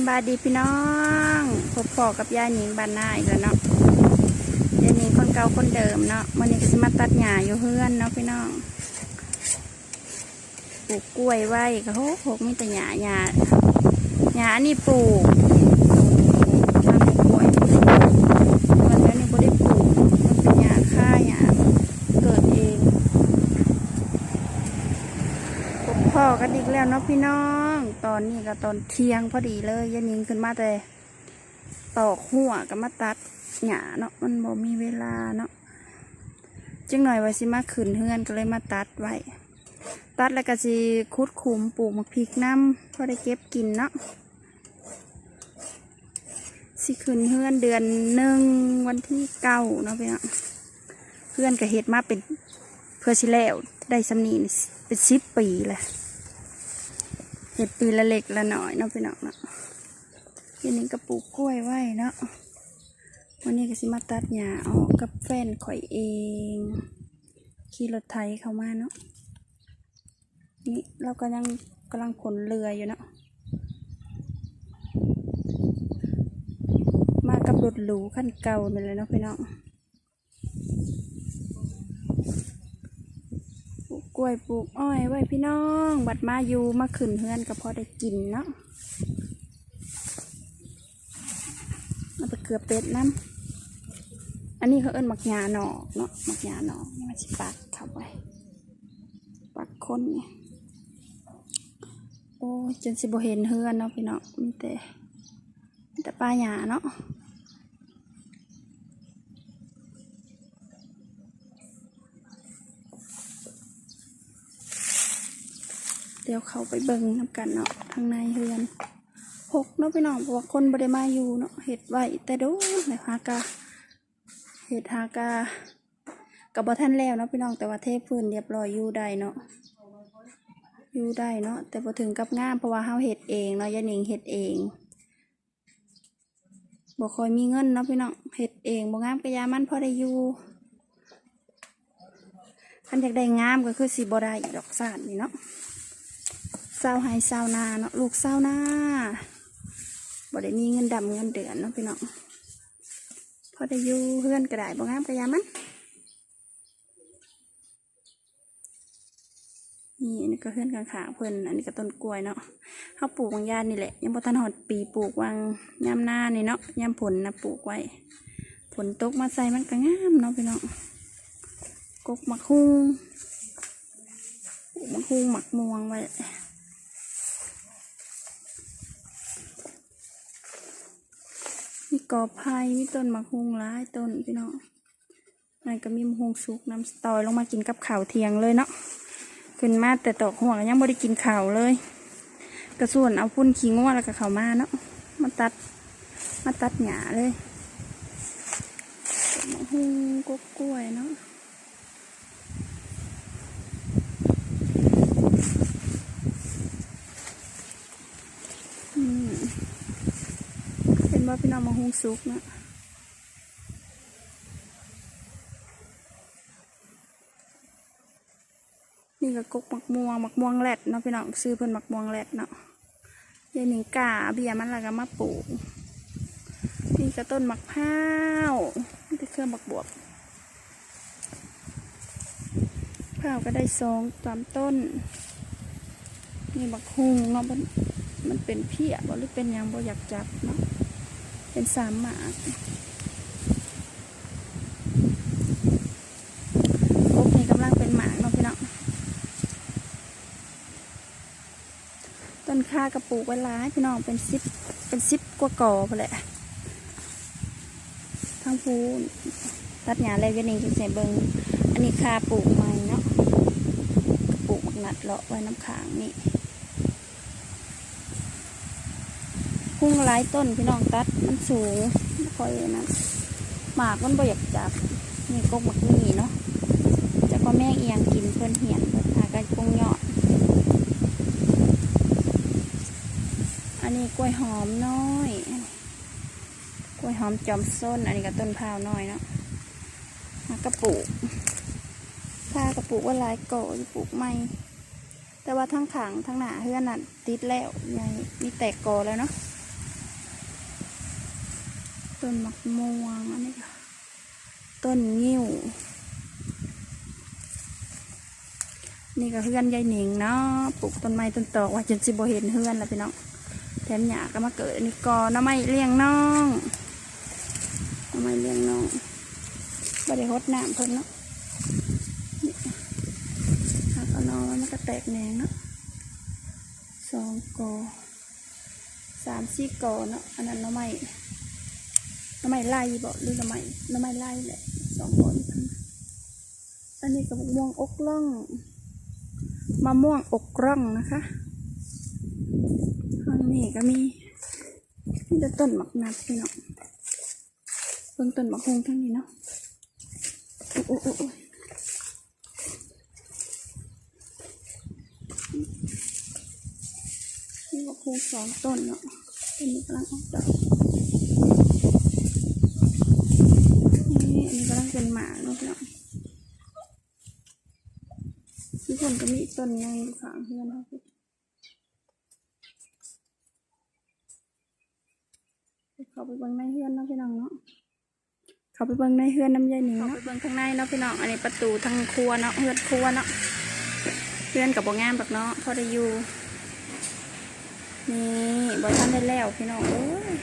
ำบายดีพี่น้องพบพอกับยายหนิงบ้านหน้าอีกแล้วเนาะยายหนิงคนเก่าคนเดิมเนาะวันนี้ก็จะมาตัดหญ้าอยู่เฮือนเนาะพี่น้องปลูกกล้วยไว้ก็โหโหมีแต่หญ้าหญ้าหญ้าอันนี้ปลูกทำกล้วยมันแล้วนี่ได้ปลูกมันเป็นหญ้าค่าหญ้าเกิดเองพบพ่อกันอีกแล้วเนาะพี่น้อง อนนี้ก็ตอนเที่ยงพอดีเลยยันยิงขึ้นมาแต่ตอกหัวก็มาตัดหญ้าเนาะมันบ่มีเวลาเนาะจึงหน่อยว่าสิมาขืนเฮือนก็เลยมาตัดไว้ตัดแล้วก็สิคุดขุมปลูกมะพริกน้ำพอได้เก็บกินเนาะสิขืนเฮือนเดือนหนึ่งวันที่เก้าเนาะพี่เนเพื่อนก็เฮ็ดมาเป็นเพื่อสิแล้วได้สำนีเป็นสิบปีแหละ เห็ดปีละเล็กละหน่อยเนาะพี่น้องเนาะทีนี้ก็ปลูกกล้วยไว้เนาะวันนี้ก็สิมาตัดหญ้าออกกับแฟนข่อยเอง ขี่รถไถเข้ามาเนาะนี่เราก็ยังกำลังขนเรืออยู่เนาะมากับรถหรูขั้นเก่านี่เลยเนาะพี่น้อง ปลู กล้วยปลูกอ้อยไว้พี่น้อง บัดมาอยู่มาขึ้นเฮือนก็พอได้กินเนาะเอาไปเกลือเป็ดน้ำอันนี้เขาเอิ้นหมักหยาหนอกเนาะหมักหยาหนอกนี่มันสิปักเข้าไปปักคนเนี่ยโอ้ยจนสิบเห็นเฮือนเนาะพี่น้องมีแต่มีแต่ป้าหยาเนาะ เดี๋ยวเขาไปเบิ่งน้ำกันเนาะทางในเฮือนหกเนาะพี่น้องเพราะว่าคนบ่ได้มาอยู่เนาะเห็ดไว้แต่ดูเลยหากาเห็ดหากากับบ่ทันแล้วเนาะพี่น้องแต่ว่าเทพื้นเรียบร้อยอยู่ได้เนาะอยู่ได้เนาะแต่พอถึงกับงามเพราะว่าเฮาเห็ดเองเนาะยายหนิงเห็ดเองบ่ค่อยมีเงินเนาะพี่น้องเห็ดเองบ่งามก็ยามันพอได้อยู่คันอยากได้งามก็คือสิบ่ได้ดอกสานนี่เนาะ ร้าหายเศร้านาเนาะลูกเศร้านาบ่ได้มีเงินดำเงินเดือนเนาะพี่น้องพอได้อยู่เพื่อนกระไดบ่งามกระยามันนี่อันนี้ก็เพื่อนกลางขาเพิ่นอันนี้ก็ต้นกล้วยเนาะเขาปลูกบางยานนี่แหละยังบ่ทันหอดปีปลูกวางยามหน้านี่เนาะยามผลนะปลูกไว้ผลตกมาใส่มันก็งามเนาะพี่น้องกกมักฮุงมักฮุงหมักม่วงไว้ มีกอไผ่มีต้นมะฮุงหลายต้นพี่น้องนั่นก็มีมะฮุงสุกน้ำสตอยลงมากินกับข่าวเทียงเลยเนาะขึ้นมาแต่ตอกห่วงยังไม่ได้กินข่าวเลย กระส่วนเอาพุ่นขี้งัวแล้วก็เข้ามาเนาะมาตัดมาตัดหญ้าเลยมะฮุงกกล้วยเนาะ อืม เป็น ว่าพี่น้องมาหุงซุกนะนี่ก็กกมักม่วงมักม่วงแรดเนาะพี่น้องซื้อเพิ่นมักม่วงแรดเนาะยายหนิงกาเบียมันแล้วก็มาปลูกนี่ก็ต้นมักพร้าวนี่ก็เครื่องบักบวบพร้าวก็ได้สองสามต้นนี่บักฮุงเนาะมันมันเป็นเพี้ยบ่หรือเป็นยังบ่อยากจับเนาะ เป็นสามหมากกบนี่กำลังเป็นหมากเนาะพี่น้องต้นข่ากระปูกไว้หลายพี่น้องเป็นสิบเป็นสิบกว่ากอไปแหละทั้งพูนตัดหญ้าเลยกันเองเสียเบิงอันนี้คาปลูกใหม่เนาะปลูกหมักนัดเลาะไว้น้ำขางนี่ พุ่งหลายต้นพี่น้องตัดมันสูงไม่ค่อยนะหมากมันบ่อยากจับนี่กกหมักนี่เนาะจะก็แม่งเอียงกินเพิ่อนเหียนเพิ่นหากันกงยอดอันนี้กล้วยหอมน้อย กล้วยหอมจอมส้น อันนี้ก็ต้นพร้าวน้อยเนาะหากระปลูกผ้ากระปลูกว่าลายก่อปลูกใหม่แต่ว่าทั้งขังทั้งหนาเฮือนนั่นติดแล้วยังมีแตกกอแล้วเนาะ ต้นมะม่วงอันนี้ก็ต้นงิ้ว นี่ก็เฮือนยายหนิงเนาะ ปลูกต้นไม้ต้นตอกว่าจนสิบเห็นเฮือนแล้วพี่น้อง แถมหยาก็มาเกิดอันนี้กอน้ำไม้เลี้ยงน้องน้ำไม้เลี้ยงน้องบ่ได้หดน้ำเพิ่นเนาะนี่หากเอานอมันก็แตกแหนงเนาะสองกอสามสี่กอเนาะ อันนั้นน้ำไม้ น้ำไม้ไล่บ่หรือน้ำไม้น้ำไม้ไล่แหละสองกอนี่ทั้งอันนี้ก็มะม่วงอกล่องมะม่วงอกร่องนะคะข้างนี้ก็มีมีแต่ต้นหมักนัดพี่น้องเบิ่งต้นหมักฮงทั้งนี้เนาะโอ้โอ้โอ้นี่หมักฮงสองต้นเนาะต้นนี้กำลังออกดอก นี่อันนี้กำลังเป็นหมากเนาะพี่น้องทุกคนก็มีต้นไงขางเพื่อนเขาพี่เขาไปเบิ่งในเฮือนเนาะพี่น้องเนาะเขาไปเบิ่งในเฮือนน้ำยายหนิงเนาไปเบิ่งข้างในเนาะพี่น้อง อันนี้ประตูทางครัวเนาะเฮือนครัวเนาะเฮือนกับบ่งามแบบเนาะพอได้อยู่นี่บ่ทันได้แล้วพี่น้องเอ้ย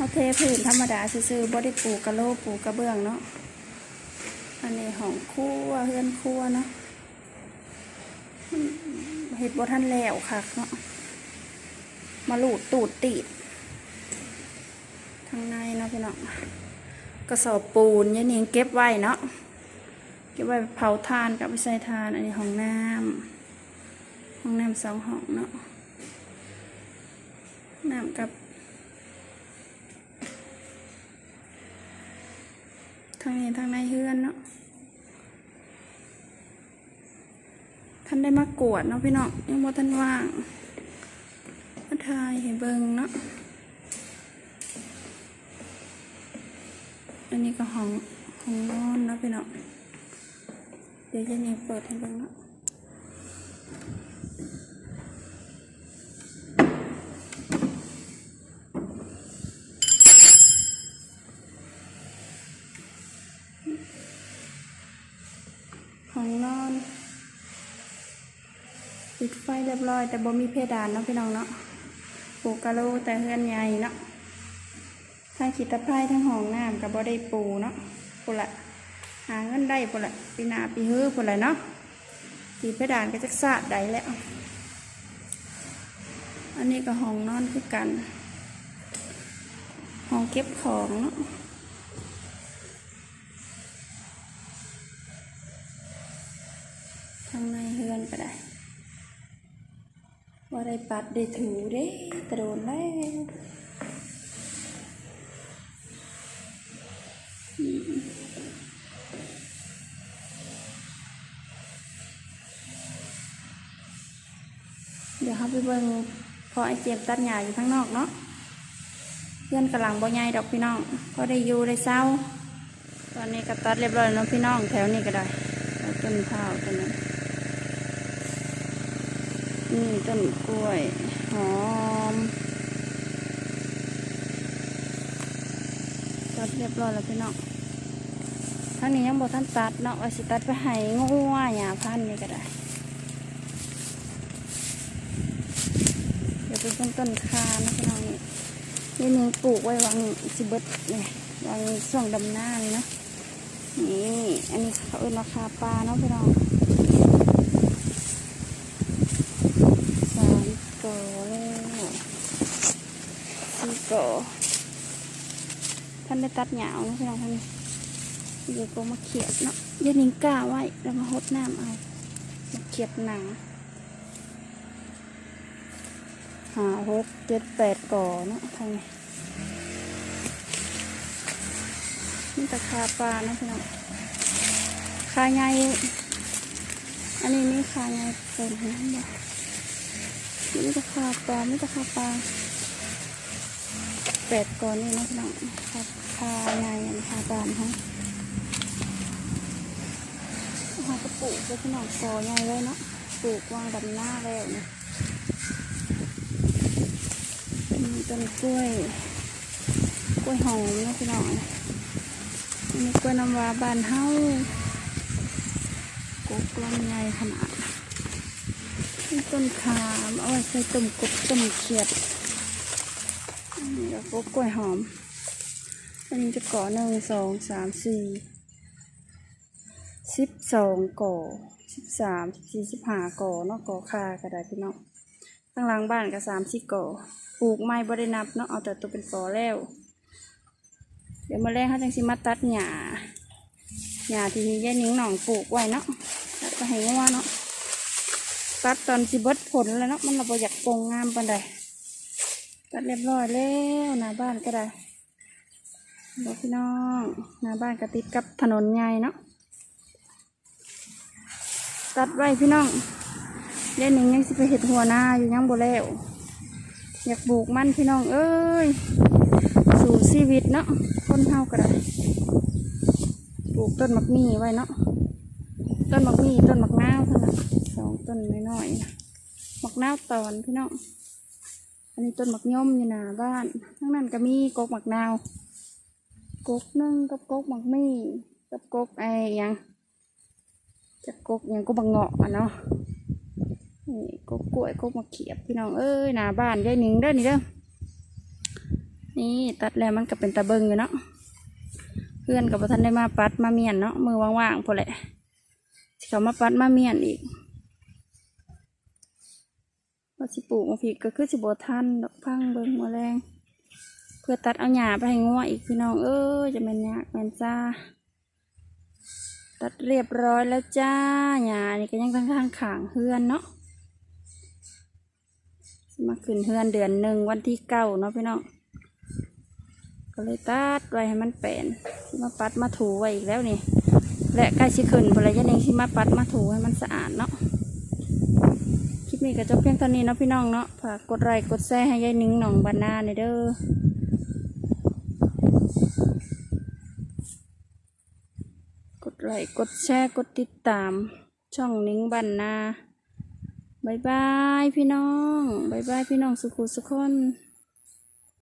เขาเทพื้นธรรมดาซื่อๆบ่ได้ปูกระโลปูกระเบื้องเนาะ อันนี้ของครัวเฮือนครัวเนาะเห็ดบ่ทันแล้วค่ะเนาะ มาหลูดตูดตีดทางในเนาะพี่น้องกระสอบปูนยายนิงเก็บไว้เนาะ เก็บไว้เผาทานกับไปใส่ทาน อันนี้ห้องน้ำห้องน้ำสองห้องเนาะน้ำกับ ทางนี้ทางในเฮือนเนาะท่านได้มากวดเนาะพี่น้องยังบ่ท่านว่างมาทายเห้เบิงเนาะอันนี้ก็ห้องห้องนอนเนาะพี่น้องเดี๋ยวจะนี่เปิดให้เบิงเนาะห้องนอน ปิดไฟ เรียบร้อย แต่บ่มีเพดานเนาะพี่น้องเนาะปลูกกะโลแต่เฮือนใหญ่เนาะทั้งขีดตะไคร้ทั้งห้องน้ำกับบ่ได้ปูเนาะปุ่นละหาเงินได้ปุ่นละปีนาปีฮื้อปุ่นละเนาะตีเพดานก็จะสะได้แล้ว อันนี้ก็ห้องนอนคือกัน ห้องเก็บของเนาะข้างในเฮือนก็ได้ ว่าได้ปัดได้ถูเด้ตะโดนแล้วเดี๋ยวเขาไปเบิ่งพอไอเจ็บตัดหญ้าอยู่ข้างนอกเนาะเพื่อนกำลังบ่ใหญ่ดอกพี่น้องก็ได้อยู่ได้เศร้า ตอนนี้ก็ตัดเรียบร้อยแล้วเนาะพี่น้องแถวนี้ก็ได้แล้วต้นข้าวต้นนั้น นี่ต้นกล้วย หอมตัดเรียบร้อยแล้วพี่น้องท่างนี้ยังบอท่านตัดเนาะว่าสิตัดไปให้งัวหยาพันนี่ก็ได้ เดี๋ยวเป็นต้นต้นคานะพี่น้องนี่นี่นึงปลูกไว้วางสิเบิดเนี่ยวางช่วงดำหน้าเลยเนาะนี่ อันนี้เขาเอิ้นราคาปลาเนาะพี่น้อง สามก่อแล้วสี่ ก่อท่านได้ตัดหยาวนะพี่น้องท่านเดี๋ยวก็มาเขียดเนาะยันนิงก้าไว้แล้วมาหดน้ำเอามาเขียดหนังหาหกเจ็ดแปดก่อเนาะทางนี้นี่ตะคาปลานะพี่น้องคาใหญ่อันนี้นี่คาใหญ่เป็นน้ำบ่นี่จะคาปลาไม่จะคาปลา แปดก้อนนี่นะพี่น้องคาคาใหญ่คาบานฮะหากระปุกก็พี่น้องกอใหญ่เลยเนาะปลูกวางดำหน้าแล้วเนี่ยมีต้นกล้วยกล้วยหอมนะพี่น้องอันนี้กล้วยน้ำว้าบานเฮากกลำไยขนาดต้นขามเอาไว้ใส่ต้มกบต้มเขียด อันนี่ก็กล้วยหอม อันนี้จะก่อหนึ่งสองสามสี่สิบสองก่อสิบสามสิบสี่สิบห้าก่อเนาะก่อคาก็ได้พี่น้องตั้งหลังบ้านก็สามสิบก่อปลูกไม้บ่ได้นับเนาะเอาแต่ตัวเป็นก่อแล้ว เดี๋ยวมาแรกเขาจังสิมาตัดหญ้าหญ้าที่ยายนิ้งหนองปลูกไว้เนาะตัดไปให้งัวเนาะตัดตอนสิบดผลแล้วเนาะมันเราบ่อยากปงงามปานใด ตัดเรียบร้อยแล้วหน้าบ้านก็ได้บอกพี่น้องหน้าบ้านก็ติดกับถนนใหญ่เนาะตัดไว้พี่น้องเล่นหนึ่งยังสิไปเห็ดหัวหน้าอยู่ยังบ่แล้ว อยากปลูกมันพี่น้องเอ้ยสู่ชีวิตเนาะคนเฮาก็ได้ปลูกต้นมักมี่ไว้เนาะต้นมักมี่ต้นมักนาวเท่านั้นสองต้นน้อยๆนะมักนาวตอนพี่น้อง นนี้ต้นหมักย่อมอยู่หน้าบ้านทั้งนั้นก็มีกกมักนาวกกนึ่งกับกกหมักมี่กับกกไอ้ยังจะกกยังก็บังเงาะอะเนาะนี่กกกล้วยกกมะเขียบพี่น้องเอ้ยหน้าบ้านยายหนิงเด้อนี่เด้อนี่ตัดแล้วมันก็เป็นตะเบิงอยู่เนาะเพื่อนกับท่านได้มาปัดมาเมียนเนาะมือว่างๆพอแหละเขามาปัดมาเมียนอีก ว่าสิปลูกมาผิดก็คือสิบทันดอกพังเบิงมาแรงเพื่อตัดเอาหญ้าไปให้งัวอีกพี่น้องเอ้ยจะแม่นยากแม่นจ้า ตัดเรียบร้อยแล้วจ้าหญ้านี่ก็ยังข้างขางเฮือนเนาะมาขึ้นเฮือนเดือนหนึ่งวันที่เก้าเนาะพี่น้องก็เลยตัดไว้ให้มันเป็นมาปัดมาถูไว้อีกแล้วนี่ และใกล้สิขึ้นพอแล้วยันเองสิมาปัดมาถูให้มันสะอาดเนาะ นี้ก็จบเพียงเท่านี้เนาะพี่น้องเนาะฝากกดไลค์กดแชร์ให้ยายนิ้งหนองบานนาในอยเด้อกดไลค์กดแชร์กดติดตาม ช่องนิ้งบันนาบายบายพี่น้องบายบายพี่น้องสุขุสุขคน